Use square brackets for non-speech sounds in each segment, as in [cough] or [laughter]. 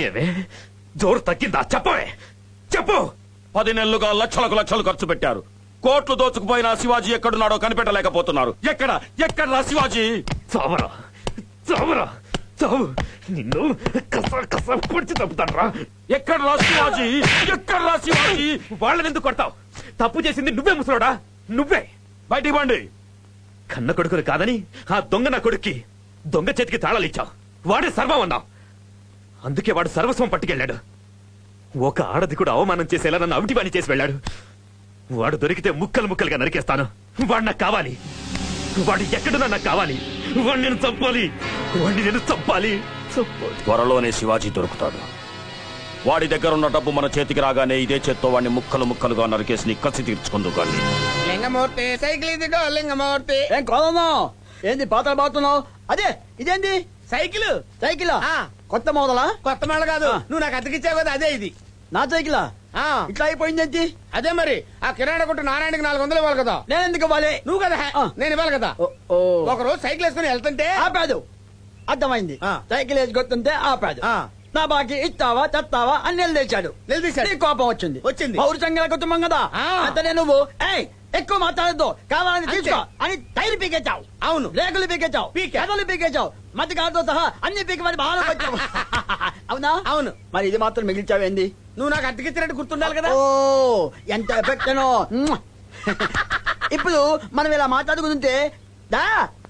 ఏవే జోరు తగ్గిందా? చెప్పవే! చెప్పు! పది నెలలుగా లక్షలకు లక్షలు ఖర్చు పెట్టారు. కోట్లు దోచుకుపోయిన శివాజీ ఎక్కడున్నాడో కనిపెట్టలేకపోతున్నారు. ఎక్కడ? ఎక్కడ శివాజీ? చావరా! చావరా! చావు! నిన్ను కస తప్పుతాడ్రా ఎక్కడ శివాజీ? ఎక్కడ శివాజీ? వాళ్ళని ఎందుకు కొడతావు? తప్పు చేసింది నువ్వే ముసలోడా? నువ్వే! బయటికి పండి! కన్న కొడుకులు కాదని ఆ దొంగ నా కొడుక్కి దొంగ చేతికి తాళాలు ఇచ్చావు. వాడే సర్వం అన్నావు. అందుకే వాడు సర్వస్వం పట్టుకెళ్ళాడు. ఒక ఆడది కూడా అవమానం చేసేలా నన్ను అవిటి పని చేసి వెళ్ళాడు. వాడు దొరికితే ముక్కలు ముక్కలుగా నరికేస్తాను. వాడు నాకు కావాలి. వాడు ఎక్కడున్నా నాకు కావాలి. వాడిని నేను చంపాలి. వాడిని నేను చంపాలి. చంపాలి. త్వరలోనే శివాజీ దొరుకుతాడు. వాడి దగ్గర ఉన్న డబ్బు మన చేతికి రాగానే ఇదే చేత్తో వాడిని ముక్కలు ముక్కలుగా నరికేసి నీ కసి తీర్చుకుందు కానీ లింగమూర్తి సైకిల్ ఇదిగో లింగమూర్తి. ఏం కోదన్నావు ఏంది పాతలు బాగుతున్నావు? అదే ఇదేంది? Cycle cycle? ఆ. కొత్త మోదలా? కొత్త మళ్ళ కాదు. నువ్వు నాకు అతికిచ్చావు కదా అదే ఇది. నా సైకిలా? ఆ. ఇట్లా అయిపోయిందేంటి అదే మరి. ఆ కిరాణా కొట్టు నారాయణకి నాలుగు వందలు ఇవ్వాలి కదా. నేను ఎందుకు ఇవ్వాలి? నువ్వు కదా. నేను ఇవ్వాలి కదా. ఒక రోజు సైకిల్ వేసుకుని వెళ్తుంటే ఆపాదు. అర్థమైంది. సైకిల్ వేసి కొత్తుంటే ఆపాదు. నా బాకి ఇస్తావా తెస్తావా అని నిలదీశాడు. నిలదీశాడు. కోపం వచ్చింది. వచ్చింది. పౌరుషంగా కుటుంబం కదా. అంతనే నువ్వు. ఏయ్ ఎక్కువ మాట్లాడద్దు. కావాలని. తీసుకో. అని టైర్ పీకెచ్చావు అవును. రేకులు పీకెచ్చావు పీకా. కథలు పీకెచ్చావు మధ్య కాదుతో సహా అన్ని పీకి మరి బాగా వచ్చావు [laughs] అవునా? అవును. మరి ఇది మాత్రం మిగిల్చావేంది? నువ్వు నాకు అతికిచ్చినట్టు గుర్తుండాలి కదా? ఓ ఎంత ఎఫెక్ట్ [laughs] ఇప్పుడు మనం ఇలా మాట్లాడుకుంటుంటే దా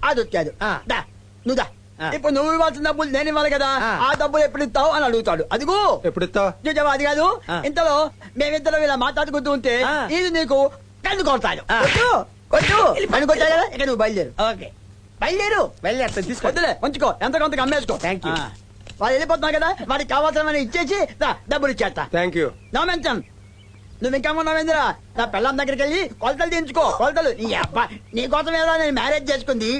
అది వచ్చాడు ఆ. దా నువ్వు దా. ఇప్పుడు నువ్వు ఇవ్వాల్సిన డబ్బులు నేను ఇవ్వాలి కదా. ఆ. డబ్బులు ఎప్పుడు ఇస్తావు అని అడుగుతాడు. అదిగో. ఎప్పుడు ఇస్తావు? అది కాదు. ఇంతలో మేమిద్దరం ఇలా మాట్లాడుకుంటూ ఉంటే. ఇది నీకు కళ్ళు పని కొట్టాడు కదా? ఇక నువ్వు బయలుదేరు. ఓకే. బయలుదేరు. వెళ్ళి తీసుకో. వద్దులే ఉంచుకో. ఎంత కొంత అమ్మేసుకో. You. ఆ. వాళ్ళు వెళ్ళిపోతున్నా కదా వాడికి కావాల్సిన ఇచ్చేసి దా, డబ్బులు ఇచ్చేస్తా. థ్యాంక్ యూ నా నువ్వు ఇంకా ఉన్నావేంద్రా నా పెళ్ళం దగ్గరికి వెళ్ళి కొలతలు దించుకో కొలతలు. నీ అబ్బా నీ కోసం ఏదో నేను మ్యారేజ్ చేసుకుంది.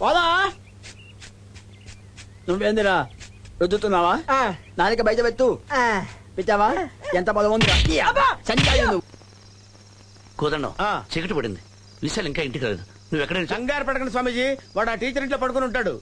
పోదా? నువ్వేందిరా? రుద్దుతున్నావా? నాలుక బయట పెట్టు. పెట్టావా? ఎంత బలం ఉందిరా? సంచాలి నువ్వు. ఆ. చీకటి పడింది. విశాల్ ఇంకా ఇంటికి రాలేదు. నువ్వు ఎక్కడ కంగారు పడకండి స్వామీజీ. వాడు ఆ టీచర్ ఇంట్లో పడుకుని ఉంటాడు.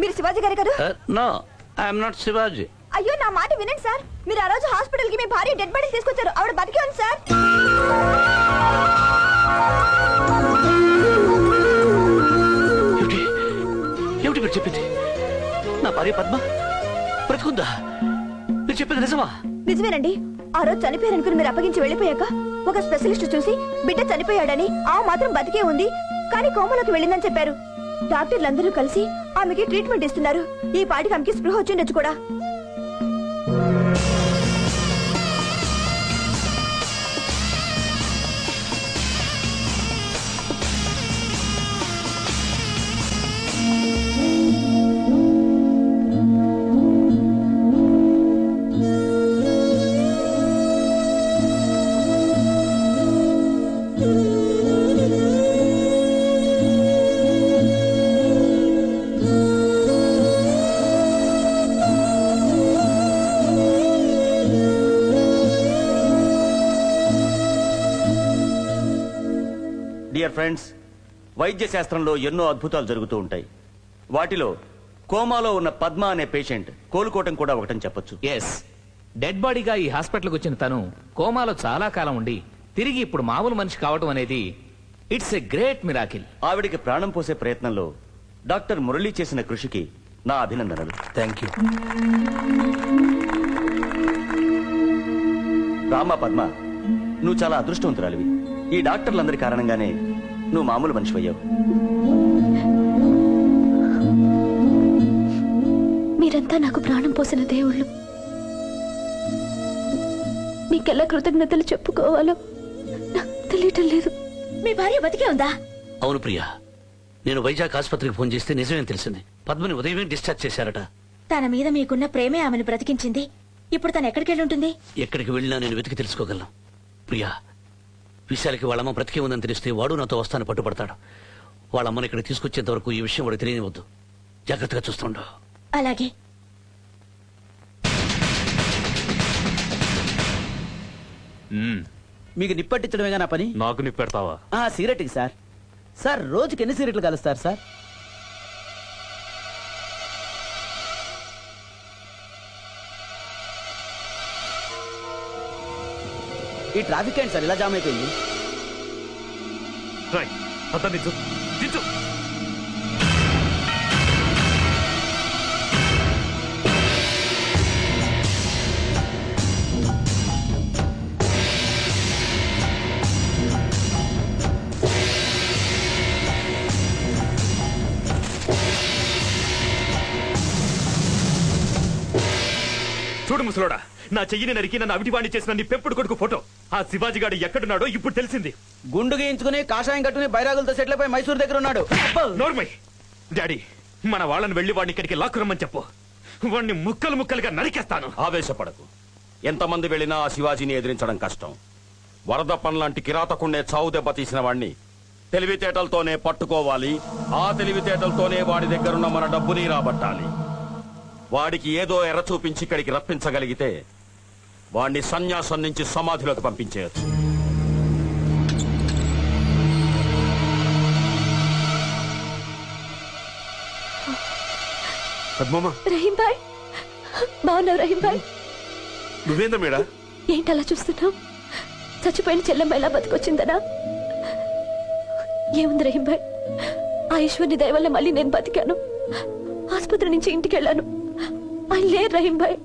మీరు శివాజీ గారు గారు నో ఐఎమ్ నాట్ శివాజీ అయ్యో నా మాట వినండి సార్. మీరు ఆ రోజు హాస్పిటల్కి మీ భార్య డెడ్ బాడీ తీసుకొచ్చారు. ఆవిడ బతికే ఉంది సార్. ఏమిటి? ఏమిటి మీరు చెప్పింది? నా భార్య పద్మ? బ్రతుకుందా? మీరు చెప్పింది నిజమా? నిజమేనండి. ఆ రోజు చనిపోయారనుకుని మీరు అప్పగించి వెళ్ళిపోయాక ఒక స్పెషలిస్ట్ చూసి బిడ్డ చనిపోయాడని ఆ మాత్రం బతికే ఉంది కానీ కోమలోకి వెళ్ళిందని చెప్పారు. డాక్టర్లందరూ కలిసి ఆమెకి ట్రీట్మెంట్ ఇస్తున్నారు. ఈ పాటికి ఆమెకి స్పృహ వచ్చిండొచ్చు కూడా. డియర్ ఫ్రెండ్స్ వైద్య శాస్త్రంలో ఎన్నో అద్భుతాలు జరుగుతూ ఉంటాయి. వాటిలో కోమాలో ఉన్న పద్మ అనే పేషెంట్ కోలుకోవటం కూడా ఒకటని చెప్పొచ్చు. ఎస్ డెడ్ బాడీగా ఈ హాస్పిటల్కి వచ్చిన తను కోమాలో చాలా కాలం ఉండి తిరిగి ఇప్పుడు మామూలు మనిషి కావటం అనేది ఇట్స్ ఎ గ్రేట్ మిరాకిల్. ఆవిడికి ప్రాణం పోసే ప్రయత్నంలో డాక్టర్ మురళి చేసిన కృషికి నా అభినందనలు. థ్యాంక్ యూ రామా పద్మ నువ్వు చాలా అదృష్టవంతురాలివి. ఈ డాక్టర్లందరి కారణంగానే నువ్వు మామూలు మనిషి అయ్యావు. మీరంతా నాకు ప్రాణం పోసిన దేవుళ్ళు. మీకెలా కృతజ్ఞతలు చెప్పుకోవాలో నాకు తెలియటం లేదు. మీ భార్య బతికే ఉందా? అవును ప్రియా నేను వైజాగ్ ఆసుపత్రికి ఫోన్ చేస్తే నిజమేం తెలిసింది. పద్మని ఉదయమే డిశ్చార్జ్ చేశారట. తన మీద మీకున్న ప్రేమే ఆమెను బ్రతికించింది. ఇప్పుడు తను ఎక్కడికి వెళ్ళి ఉంటుంది? ఎక్కడికి వెళ్ళినా నేను వెతికి తెలుసుకోగలను. ప్రియా విశాలకి వాళ్ళమ్మ బ్రతికే ఉందని తెలిస్తే వాడు నాతో వస్తాను పట్టుబడతాడు. వాళ్ళమ్మని ఇక్కడ తీసుకొచ్చేంత వరకు ఈ విషయం వాడు తెలియనివద్దు జాగ్రత్తగా చూస్తుండవు అలాగే. మీకు నిప్పట్టించడమేగా నా పని? నాకు నిప్పెడతావా? ఆ సిగరెట్కి సార్. సార్ రోజుకి ఎన్ని సిగరెట్లు కలుస్తారు సార్? ఈ ట్రాఫిక్ ఏంటి సార్ ఇలా జామ్ అయిపోయింది? రై అతన్ని దించు చూడు ముసలోడా నా చెయ్యిని నరికి నన్ను అవిటివాణి చేసిన నీ పెంపుడు కొడుకు ఫోటో. ఆ శివాజీ గాడు ఎక్కడున్నాడో ఇప్పుడు తెలిసింది. గుండు గీయించుకుని కాషాయం కట్టుకుని బైరాగులతో సెటిల్ అయిపోయి మైసూర్ దగ్గర ఉన్నాడు. నోర్మై డాడీ మన వాళ్ళని వెళ్ళి వాడిని ఇక్కడికి లాక్కురమ్మని చెప్పు. వాడిని ముక్కలు ముక్కలుగా నరికేస్తాను. ఆవేశపడకు. ఎంతమంది వెళ్ళినా ఆ శివాజీని ఎదిరించడం కష్టం. వరదప్పన్ లాంటి కిరాతకుండే చావు దెబ్బ తీసిన వాణ్ణి తెలివితేటలతోనే పట్టుకోవాలి. ఆ తెలివితేటలతోనే వాడి దగ్గరున్న మన డబ్బుని రాబట్టాలి. వాడికి ఏదో ఎర్ర చూపించి ఇక్కడికి రప్పించగలిగితే వాణ్ణి సన్యాసం నుంచి సమాధిలోకి పంపించేయచ్చు. పద్మమ్మ. రహీం భాయ్. బాగున్నావు రహీం భాయ్. నువ్వేందా మేడా? ఏంటి అలా చూస్తున్నావు? చచ్చిపోయిన చెల్లెమ్మ ఎలా బతికొచ్చిందనా? ఏముంది రహీం భాయ్? ఆ ఈశ్వరుని దయ వల్ల మళ్ళీ నేను బతికాను. ఆసుపత్రి నుంచి ఇంటికి వెళ్ళాను. ఆయన లేరు రహీం భాయ్?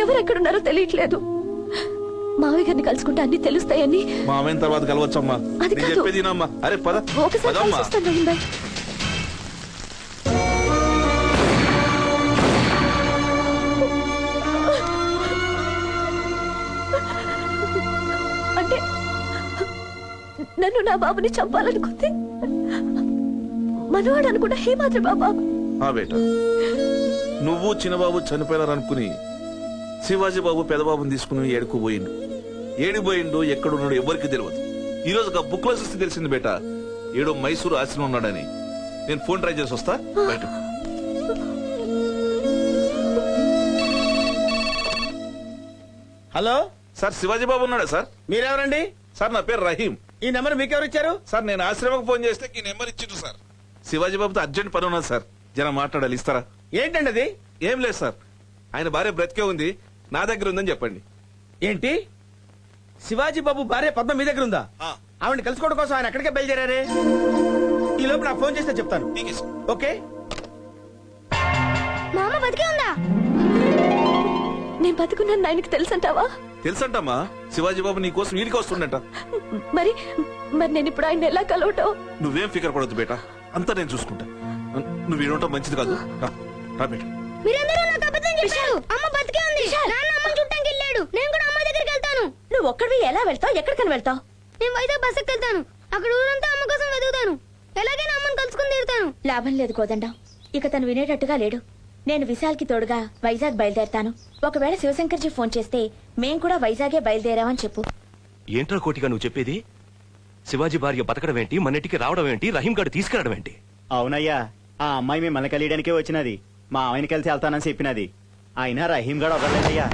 ఎవరు ఎక్కడున్నారో తెలియట్లేదు. మావయ్య గారిని కలుసుకుంటే అన్ని తెలుస్తాయని. మా అమ్మాయిన తర్వాత కలవచ్చమ్మా. అది నేను కాదు. చెప్పేది వినమ్మా. అరే పద. ఒకసారి పదమ్మా. కలిసి వస్తాను రహీం భాయ్. అంటే నన్ను నా బాబుని చంపాలనుకుంది? మనవాడు అనుకున్న హేమాద్రి బాబా. ఆ బేట. నువ్వు చిన్నబాబు చనిపోయారనుకుని శివాజీ బాబు పెదబాబుని తీసుకుని ఏడుకు పోయిండు ఏడికి పోయిండు ఎక్కడున్నాడు ఎవరికి తెలియదు ఈ రోజు ఒక బుక్లో చూస్తే తెలిసింది బేట ఏడో మైసూరు ఆశ్రమం ఉన్నాడని. నేను ఫోన్ ట్రై చేసి వస్తా బయట హలో? సార్ శివాజీ బాబు ఉన్నాడా సార్? మీరెవరండి? సార్ నా పేరు రహీం. ఈ నెంబర్ మీకెవరు ఇచ్చారు సార్ నేను ఆశ్రమకు ఫోన్ చేస్తే ఈ నెంబర్ ఇచ్చిండు సార్. శివాజీ బాబుతో అర్జెంట్ పని ఉన్నది సార్. జర మాట్లాడాలి ఇస్తారా? ఏంటండి అది ఏం లేదు సార్. ఆయన భార్య బ్రతికే ఉంది. నా దగ్గర ఉందని చెప్పండి. ఏంటి? శివాజీ బాబు భార్య పద్మ మీ దగ్గర ఉందా? ఆ. ఆవిడ కలుసుకోవడం కోసం ఆయన ఎక్కడికే బయలుదేరారే? ఈ లోపు నాకు ఫోన్ చేస్తే చెప్తాను. ఓకే మామ బతికే ఉందా? నేను బతుకున్నాను ఆయనకి తెలుసంటావా? తెలుసంటమ్మా. శివాజీ బాబు నీ కోసం వీడికి వస్తుండట. మరి మరి నేను ఇప్పుడు ఆయన ఎలా కలవటం? నువ్వేం ఫికర్ పడొద్దు బేట. అంతా నేను చూసుకుంటా. నువ్వు వీడుంటాం మంచిది కాదు. రా, రా బేట. మీరందరూ నాకు అబద్ధం చెప్పారు. అమ్మ బతికే ఉంది. నాన్న అమ్మని చుట్టానికి వెళ్ళాడు. నేను కూడా అమ్మ దగ్గరికి వెళ్తాను. నువ్వు ఒక్కడివి ఎలా వెళ్తావు? ఎక్కడికని వెళ్తావు? నేను వైజాగ్ బస్సుకి వెళ్తాను. అక్కడ ఊరంతా అమ్మ కోసం వెతుకుతాను. ఎలాగైనా అమ్మని కలుసుకుని తీరుతాను. లాభం లేదు కోదండం. ఇక తను వినేటట్టుగా లేడు. నేను విశాల్కి తోడుగా వైజాగ్ బయలుదేరతాను. ఒకవేళ శివశంకర్జీ ఫోన్ చేస్తే మేం కూడా వైజాగే బయలుదేరామని చెప్పు. ఏంట్రా కోటిగా నువ్వు చెప్పేది? శివాజీ భార్య బతకడం ఏంటి? మన ఇంటికి రావడం ఏంటి? రహీం గారు తీసుకెళ్ళడం ఏంటి? అవునయ్యా ఆ అమ్మాయి మిమ్మల్ని కలియడానికే వచ్చినది. మా ఆయనకి వెళ్తే వెళ్తానని చెప్పినది. అయినా రహీం గడ ఒకలేదయ్యా